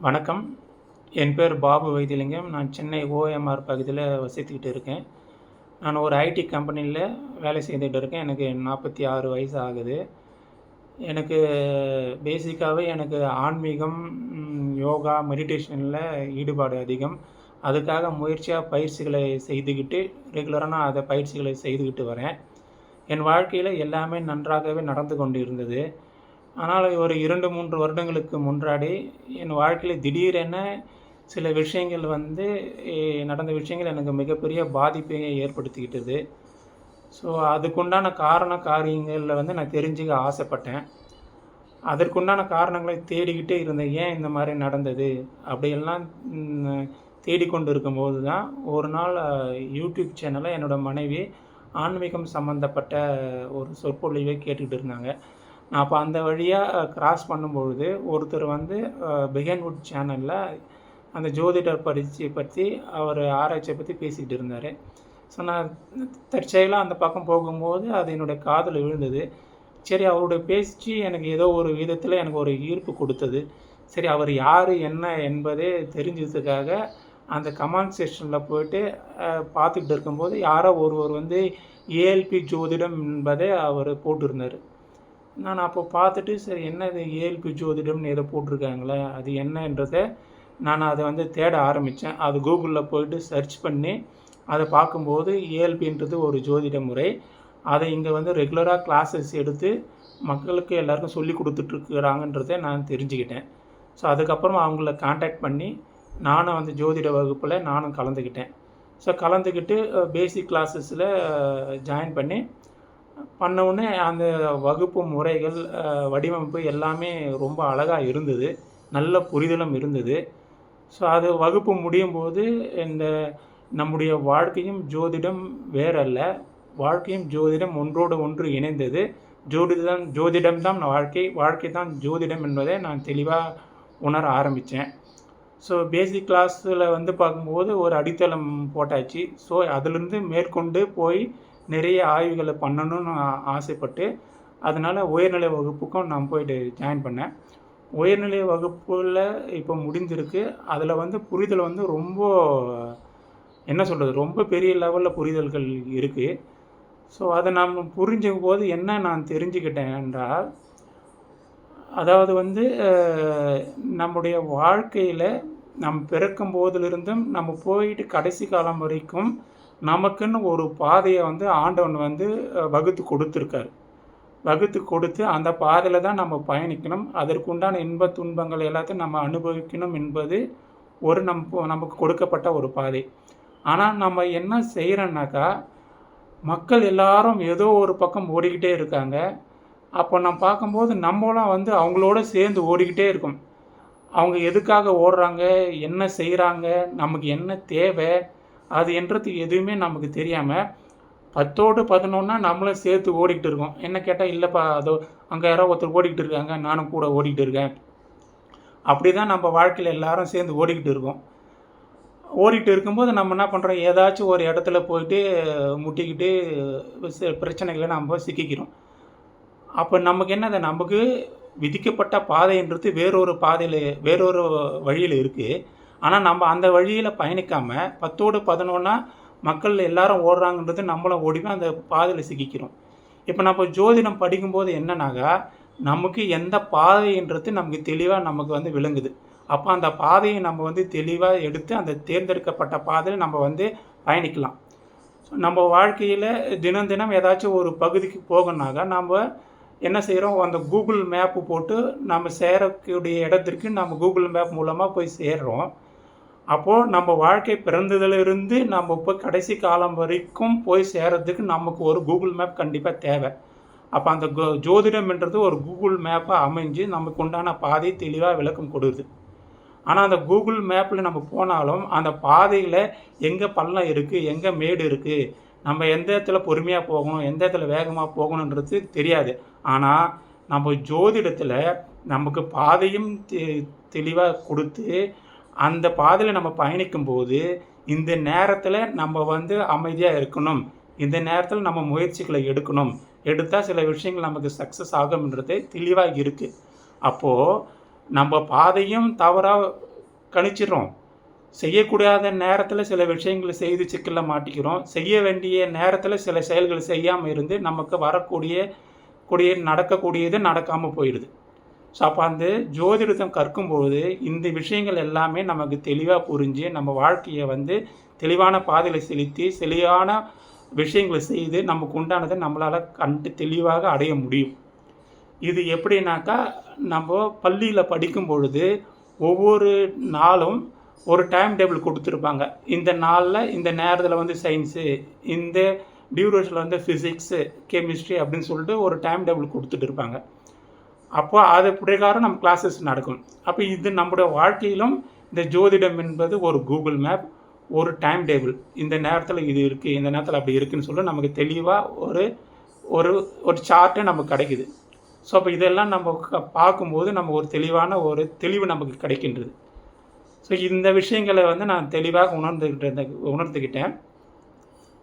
வணக்கம். என் பேர் பாபு வைத்தியலிங்கம் நான் சென்னை ஓஎம்ஆர் பகுதியில் வசித்துக்கிட்டு இருக்கேன். நான் ஒரு ஐடி கம்பெனியில் வேலை செய்துகிட்டு இருக்கேன். எனக்கு நாற்பத்தி ஆறு வயசு ஆகுது. எனக்கு பேசிக்காகவே எனக்கு ஆன்மீகம் யோகா மெடிடேஷனில் ஈடுபாடு அதிகம். அதுக்காக முயற்சியாக பயிற்சிகளை செய்துக்கிட்டு ரெகுலராக நான் அதை பயிற்சிகளை செய்துக்கிட்டு வரேன். என் வாழ்க்கையில் எல்லாமே நன்றாகவே நடந்து கொண்டு இருந்தது. ஆனால் ஒரு இரண்டு மூன்று வருடங்களுக்கு முன்னாடி என் வாழ்க்கையில் திடீரென சில விஷயங்கள் வந்து நடந்த விஷயங்கள் எனக்கு மிகப்பெரிய பாதிப்பை ஏற்படுத்திக்கிட்டது. ஸோ அதுக்குண்டான காரண காரியங்களில் வந்து நான் தெரிஞ்சுக்க ஆசைப்பட்டேன். அதற்குண்டான காரணங்களை தேடிக்கிட்டே இருந்தேன். ஏன் இந்த மாதிரி நடந்தது? அப்படியெல்லாம் தேடிக்கொண்டு இருக்கும்போது தான் ஒரு நாள் யூடியூப் சேனலில் என்னோட மனைவி ஆன்மீகம் சம்மந்தப்பட்ட ஒரு சொற்பொழிவை கேட்டுக்கிட்டு இருந்தாங்க. அப்போ அந்த வழியாக கிராஸ் பண்ணும்பொழுது ஒருத்தர் வந்து பிகன்வுட் சேனலில் அந்த ஜோதிடர் பரிச்சை பற்றி அவர் ஆராய்ச்சியை பற்றி பேசிக்கிட்டு இருந்தார். ஸோ நான் தற்செயலாக அந்த பக்கம் போகும்போது அது என்னுடைய காதில் விழுந்தது. சரி அவருடைய பேச்சு எனக்கு ஏதோ ஒரு விதத்தில் எனக்கு ஒரு ஈர்ப்பு கொடுத்தது. சரி அவர் யார் என்ன என்பதே தெரிஞ்சதுக்காக அந்த கமெண்ட் செக்ஷனில் போயிட்டு பார்த்துக்கிட்டு இருக்கும்போது யாரோ ஒருவர் வந்து ஏஎல்பி ஜோதிடம் என்பதை அவர் போட்டிருந்தார். நான் அப்போ பார்த்துட்டு சரி என்ன இது ஏஎல்பி ஜோதிடம்னு ஏதோ போட்டிருக்காங்களே அது என்னன்றதை நான் அதை வந்து தேட ஆரம்பித்தேன். அது கூகுளில் போயிட்டு சர்ச் பண்ணி அதை பார்க்கும்போது ஏஎல்பின்றது ஒரு ஜோதிட முறை. அதை இங்கே வந்து ரெகுலராக கிளாஸஸ் எடுத்து மக்களுக்கு எல்லாருக்கும் சொல்லி கொடுத்துட்ருக்குறாங்கன்றதை நான் தெரிஞ்சுக்கிட்டேன். ஸோ அதுக்கப்புறம் அவங்கள காண்டாக்ட் பண்ணி நானும் வந்து ஜோதிட வகுப்பில் நானும் கலந்துக்கிட்டேன். ஸோ கலந்துக்கிட்டு பேசிக் கிளாஸஸில் ஜாயின் பண்ணி பண்ண உடனே அந்த வகுப்பு முறைகள் வடிவமைப்பு எல்லாமே ரொம்ப அழகாக இருந்தது. நல்ல புரிதலும் இருந்தது. ஸோ அது வகுப்பு முடியும் போது இந்த நம்முடைய வாழ்க்கையும் ஜோதிடம் வேறல்ல. வாழ்க்கையும் ஜோதிடம் ஒன்றோடு ஒன்று இணைந்தது. ஜோதிடம் ஜோதிடம் தான் வாழ்க்கை வாழ்க்கை தான் ஜோதிடம் என்பதை நான் தெளிவாக உணர ஆரம்பித்தேன் ஸோ பேசிக் கிளாஸில் வந்து பார்க்கும்போது ஒரு அடித்தளம் போட்டாச்சு. ஸோ அதிலிருந்து மேற்கொண்டு போய் நிறைய ஆய்வுகளை பண்ணணும்னு ஆசைப்பட்டு அதனால் உயர்நிலை வகுப்புக்கும் நான் போயிட்டு ஜாயின் பண்ணேன். உயர்நிலை வகுப்பில் இப்போ முடிஞ்சிருக்கு. அதில் வந்து புரிதல் வந்து ரொம்ப என்ன சொல்கிறது ரொம்ப பெரிய லெவலில் புரிதல்கள் இருக்குது ஸோ அதை நாம் புரிஞ்சுக்கும் போது என்ன நான் தெரிஞ்சுக்கிட்டேன் என்றால் அதாவது வந்து நம்முடைய வாழ்க்கையில் நம் பிறக்கும் போதிலிருந்தும் நம்ம போயிட்டு கடைசி காலம் வரைக்கும் நமக்குன்னு ஒரு பாதையை வந்து ஆண்டவன் வந்து வகுத்து கொடுத்துருக்காரு. வகுத்து கொடுத்து அந்த பாதையில் தான் நம்ம பயணிக்கணும். அதற்குண்டான இன்ப துன்பங்கள் எல்லாத்தையும் நம்ம அனுபவிக்கணும் என்பது ஒரு நம் நமக்கு கொடுக்கப்பட்ட ஒரு பாதை. ஆனால் நம்ம என்ன செய்கிறோன்னாக்கா மக்கள் எல்லாரும் ஏதோ ஒரு பக்கம் ஓடிக்கிட்டே இருக்காங்க. அப்போ நம்ம பார்க்கும்போது நம்மளாம் வந்து அவங்களோட சேர்ந்து ஓடிக்கிட்டே இருக்கும். அவங்க எதுக்காக ஓடுறாங்க? என்ன செய்கிறாங்க நமக்கு என்ன தேவை? அது என்றது எதுவுமே நமக்கு தெரியாமல் பத்தோடு பதினொன்னா நம்மளும் சேர்த்து ஓடிக்கிட்டு இருக்கோம். என்ன கேட்டால் இல்லைப்பா அதோ அங்கே யாரோ ஒருத்தர் ஓடிக்கிட்டு இருக்காங்க நானும் கூட ஓடிக்கிட்டு இருக்கேன். அப்படி தான் நம்ம வாழ்க்கையில் எல்லாரும் சேர்ந்து ஓடிக்கிட்டு இருக்கோம். ஓடிட்டு இருக்கும்போது நம்ம என்ன பண்ணுறோம் ஏதாச்சும் ஒரு இடத்துல போயிட்டு முட்டிக்கிட்டு பிரச்சனைகளை நம்ம சிக்கிக்கிறோம். அப்போ நமக்கு என்னது? நமக்கு விதிக்கப்பட்ட பாதைன்றது வேறொரு பாதையில் வேறொரு வழியில் இருக்குது ஆனால் நம்ம அந்த வழியில் பயணிக்காமல் பத்தோடு பதினொன்னா மக்கள் எல்லாரும் ஓடுறாங்கன்றது நம்மளும் ஓடி அந்த பாதையில் சிக்கிக்கிறோம். இப்போ நம்ம ஜோதிடம் படிக்கும்போது என்னன்னாக்கா நமக்கு எந்த பாதைன்றது நமக்கு தெளிவாக நமக்கு வந்து விளங்குது. அப்போ அந்த பாதையை நம்ம வந்து தெளிவாக எடுத்து அந்த தேர்ந்தெடுக்கப்பட்ட பாதையில் நம்ம வந்து பயணிக்கலாம். நம்ம வாழ்க்கையில் தினம் தினம் ஏதாச்சும் ஒரு பகுதிக்கு போகணுனாக்கா நம்ம என்ன செய்கிறோம் அந்த கூகுள் மேப்பு போட்டு நம்ம சேரக்கூடிய இடத்திற்கு நம்ம கூகுள் மேப் மூலமாக போய் சேர்கிறோம் அப்போது நம்ம வாழ்க்கை பிறந்ததுலேருந்து நம்ம இப்போ கடைசி காலம் வரைக்கும் போய் சேர்கிறதுக்கு நமக்கு ஒரு கூகுள் மேப் கண்டிப்பாக தேவை. அப்போ அந்த கோ- ஜோதிடம்ன்றது ஒரு கூகுள் மேப்பாக அமைஞ்சு நமக்கு உண்டான பாதை தெளிவாக விளக்கம் கொடுக்குது. ஆனால் அந்த கூகுள் மேப்பில் நம்ம போனாலும் அந்த பாதையில் எங்கே பள்ளம் இருக்குது எங்கே மேடு இருக்குது நம்ம எந்த இடத்துல பொறுமையாக போகணும் எந்த இடத்துல வேகமாக போகணுன்றது தெரியாது. ஆனால் நம்ம ஜோதிடத்தில் நமக்கு பாதையும் தெ- தெளிவாக கொடுத்து அந்த பாதையில் நம்ம பயணிக்கும்போது இந்த நேரத்தில் நம்ம வந்து அமைதியாக இருக்கணும். இந்த நேரத்தில் நம்ம முயற்சிகளை எடுக்கணும். எடுத்தால் சில விஷயங்கள் நமக்கு சக்ஸஸ் ஆகும்ன்றது தெளிவாக இருக்குது அப்போது நம்ம பாதையும் தவறாக கணிச்சிடுறோம். செய்யக்கூடாத நேரத்தில் சில விஷயங்களை செய்து சிக்கலில் மாட்டிக்கிறோம். செய்ய வேண்டிய நேரத்தில் சில செயல்கள் செய்யாமல் இருந்து நமக்கு வரக்கூடிய கூடிய நடக்கக்கூடியது நடக்காமல் போயிடுது ஸோ அப்போ அந்த ஜோதிடத்தம் கற்கும்போது இந்த விஷயங்கள் எல்லாமே நமக்கு தெளிவாக புரிஞ்சு நம்ம வாழ்க்கையை வந்து தெளிவான பாதையில் செலுத்தி தெளிவான விஷயங்களை செய்து நமக்கு உண்டானதை நம்மளால் கண்டு தெளிவாக அடைய முடியும். இது எப்படின்னாக்கா நம்ம பள்ளியில் படிக்கும் பொழுது ஒவ்வொரு நாளும் ஒரு டைம் டேபிள் கொடுத்துருப்பாங்க. இந்த நாளில் இந்த நேரத்தில் வந்து சயின்ஸு இந்த டியூரேஷனில் வந்து ஃபிசிக்ஸு கெமிஸ்ட்ரி அப்படின்னு சொல்லிட்டு ஒரு டைம் டேபிள் கொடுத்துட்டு இருப்பாங்க. அப்போ அது பிரகாரம் நம்ம கிளாஸஸ் நடக்கும். அப்போ இது நம்முடைய வாழ்க்கையிலும் இந்த ஜோதிடம் என்பது ஒரு கூகுள் மேப் ஒரு டைம் டேபிள் இந்த நேரத்தில் இது இருக்குது இந்த நேரத்தில் அப்படி இருக்குன்னு சொல்லி நமக்கு தெளிவாக ஒரு ஒரு ஒரு சார்ட்டே நமக்கு கிடைக்குது. ஸோ அப்போ இதெல்லாம் நம்ம க- பார்க்கும்போது நம்ம ஒரு தெளிவான ஒரு தெளிவு நமக்கு கிடைக்கின்றது. ஸோ இந்த விஷயங்களை வந்து நான் தெளிவாக உணர்ந்துக்கிட்டு உணர்ந்துக்கிட்டேன்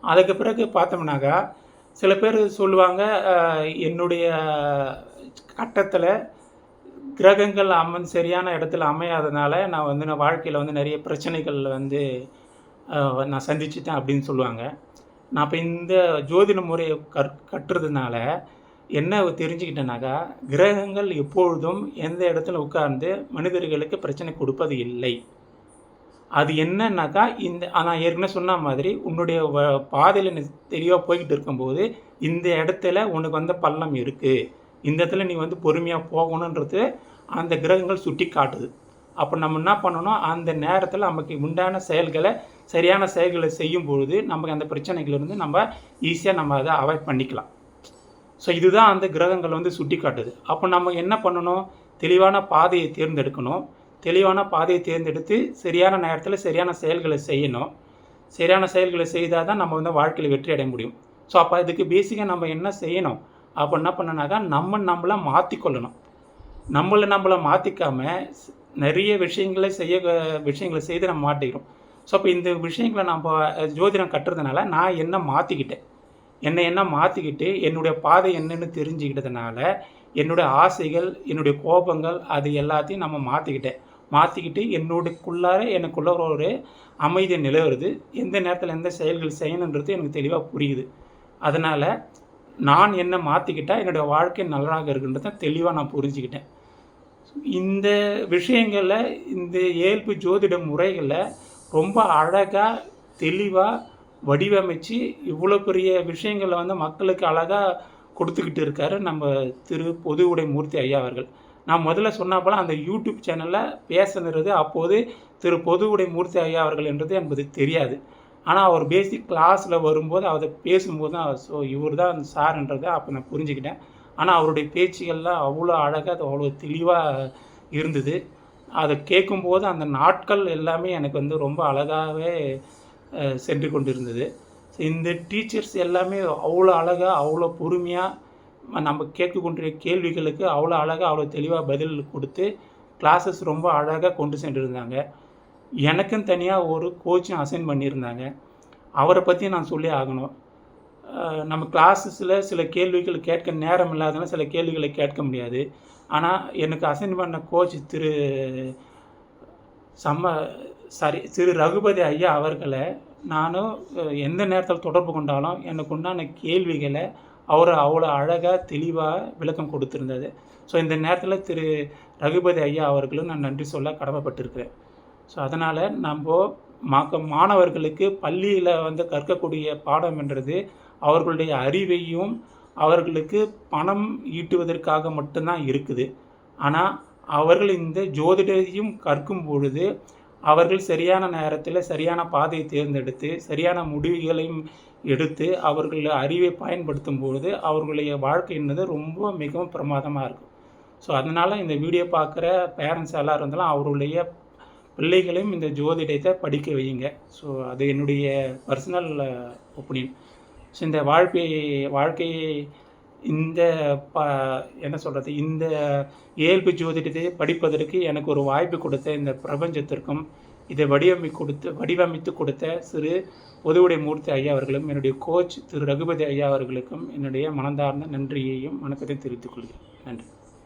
அதுக்கு பிறகு பார்த்தோம்னாக்கா சில பேர் சொல்லுவாங்க என்னுடைய கட்டத்தில் கிரகங்கள் அம்மன் சரியான இடத்துல அமையாதனால நான் வந்து நான் வாழ்க்கையில் வந்து நிறைய பிரச்சனைகள் வந்து நான் சந்திச்சுட்டேன் அப்படின்னு சொல்லுவாங்க. நான் இப்போ இந்த ஜோதிட முறையை கற் கட்டுறதுனால என்ன தெரிஞ்சுக்கிட்டேனாக்கா கிரகங்கள் எப்பொழுதும் எந்த இடத்துல உட்கார்ந்து மனிதர்களுக்கு பிரச்சனை கொடுப்பது இல்லை. அது என்னன்னாக்கா இந்த நான் ஏற்கனவே சொன்ன மாதிரி உன்னுடைய வ- பாதையில் தெளிவாக போய்கிட்டு இருக்கும்போது இந்த இடத்துல உனக்கு வந்து பள்ளம் இருக்குது இந்த இடத்துல நீ வந்து பொறுமையாக போகணுன்றது அந்த கிரகங்கள் சுட்டி காட்டுது. அப்போ நம்ம என்ன பண்ணணும்? அந்த நேரத்தில் நமக்கு உண்டான செயல்களை சரியான செயல்களை செய்யும் பொழுது நமக்கு அந்த பிரச்சனைகளிலிருந்து நம்ம ஈஸியாக நம்ம அதை அவாய்ட் பண்ணிக்கலாம். ஸோ இதுதான் அந்த கிரகங்கள் வந்து சுட்டி காட்டுது. அப்போ நம்ம என்ன பண்ணணும்? தெளிவான பாதையை தேர்ந்தெடுக்கணும். தெளிவான பாதையை தேர்ந்தெடுத்து சரியான நேரத்தில் சரியான செயல்களை செய்யணும். சரியான செயல்களை செய்தால் தான் நம்ம வந்து வாழ்க்கையில் வெற்றி அடைய முடியும். ஸோ அப்போ இதுக்கு பேசிக்காக நம்ம என்ன செய்யணும்? அப்போ என்ன பண்ணனாக்கா நம்ம நம்மளை மாற்றிக்கொள்ளணும் நம்மளை நம்மளை மாற்றிக்காம நிறைய விஷயங்களை செய்ய விஷயங்களை செய்து நம்ம மாட்டிக்கிறோம். ஸோ அப்போ இந்த விஷயங்களை நம்ம ஜோதிடம் கட்டுறதுனால நான் என்ன மாற்றிக்கிட்டேன் என்னை என்ன மாற்றிக்கிட்டு என்னுடைய பாதை என்னன்னு தெரிஞ்சுக்கிட்டதுனால என்னுடைய ஆசைகள் என்னுடைய கோபங்கள் அது எல்லாத்தையும் நம்ம மாற்றிக்கிட்டேன் மாற்றிக்கிட்டு என்னோடக்குள்ளார எனக்குள்ள ஒரு அமைதியை நிலவுறது. எந்த நேரத்தில் எந்த செயல்கள் செய்யணுன்றது எனக்கு தெளிவாக புரியுது. அதனால் நான் என்ன மாற்றிக்கிட்டால் என்னுடைய வாழ்க்கை நல்லாக இருக்குன்றத தெளிவாக நான் புரிஞ்சுக்கிட்டேன். இந்த விஷயங்களில் இந்த இயல்பு ஜோதிட முறைகளை ரொம்ப அழகாக தெளிவாக வடிவமைச்சு இவ்வளோ பெரிய விஷயங்களை வந்து மக்களுக்கு அழகாக கொடுத்துக்கிட்டு இருக்காரு நம்ம திரு பொதுவுடை மூர்த்தி ஐயா அவர்கள். நான் முதல்ல சொன்னாப்போல அந்த யூடியூப் சேனலில் பேசுனது அப்போது திரு பொதுவுடை மூர்த்தி ஐயா அவர்கள் என்றது என்பது தெரியாது. ஆனால் அவர் பேசிக் கிளாஸில் வரும்போது அதை பேசும்போது தான் ஸோ இவர் தான் சார்ன்றதை அப்போ நான் புரிஞ்சுக்கிட்டேன். ஆனால் அவருடைய பேச்சுகள்லாம் அவ்வளோ அழகாக அது அவ்வளோ தெளிவாக இருந்தது. அதை கேட்கும்போது அந்த நாட்கள் எல்லாமே எனக்கு வந்து ரொம்ப அழகாகவே சென்று கொண்டிருந்தது. ஸோ இந்த டீச்சர்ஸ் எல்லாமே அவ்வளோ அழகாக அவ்வளோ பொறுமையாக நம்ம கேட்கக்கூடிய கேள்விகளுக்கு அவ்வளோ அழகாக அவ்வளோ தெளிவாக பதில் கொடுத்து கிளாஸஸ் ரொம்ப அழகாக கொண்டு சென்றிருந்தாங்க. எனக்கும் தனியாக ஒரு கோச்சும் அசைன் பண்ணியிருந்தாங்க. அவரை பற்றி நான் சொல்லி ஆகணும். நம்ம கிளாஸஸில் சில கேள்விகள் கேட்க நேரம் இல்லாதனால சில கேள்விகளை கேட்க முடியாது. ஆனால் எனக்கு அசைன் பண்ண கோச் திரு சம்ம சாரி திரு ரகுபதி ஐயா அவர்களை நானும் எந்த நேரத்தில் தொடர்பு கொண்டாலும் எனக்கு உண்டான கேள்விகளை அவர் அவ்வளோ அழகாக தெளிவாக விளக்கம் கொடுத்துருந்தது ஸோ இந்த நேரத்தில் திரு ரகுபதி ஐயா அவர்களும் நான் நன்றி சொல்ல கடமைப்பட்டிருக்கிறேன். ஸோ அதனால் நம்ம மாக்க மாணவர்களுக்கு பள்ளியில் வந்து கற்கக்கூடிய பாடம் என்றது அவர்களுடைய அறிவையும் அவர்களுக்கு பணம் ஈட்டுவதற்காக மட்டும்தான் இருக்குது. ஆனால் அவர்கள் இந்த ஜோதிடத்தையும் கற்கும் பொழுது அவர்கள் சரியான நேரத்தில் சரியான பாதையை தேர்ந்தெடுத்து சரியான முடிவுகளையும் எடுத்து அவர்கள் அறிவை பயன்படுத்தும் பொழுது அவர்களுடைய வாழ்க்கை என்பது ரொம்ப மிகவும் பிரமாதமாக இருக்கும். ஸோ அதனால் இந்த வீடியோ பார்க்குற பேரண்ட்ஸ் எல்லோரும் இருந்தாலும் அவருடைய பிள்ளைகளையும் இந்த ஜோதிடத்தை படிக்க வையுங்க. ஸோ அது என்னுடைய பர்சனல் ஒப்பீனியன் ஸோ இந்த வாழ்க்கை வாழ்க்கையை இந்த ப என்ன சொல்கிறது இந்த இயல்பு ஜோதிடத்தை படிப்பதற்கு எனக்கு ஒரு வாய்ப்பு கொடுத்த இந்த பிரபஞ்சத்திற்கும் இதை வடிவமை கொடுத்து வடிவமைத்து கொடுத்த சிறு பொதுவுடை மூர்த்தி ஐயா அவர்களும் என்னுடைய கோச் திரு. ரகுபதி ஐயா அவர்களுக்கும் என்னுடைய மனந்தார்ந்த நன்றியையும் வணக்கத்தையும் தெரிவித்துக் கொள்கிறேன். நன்றி.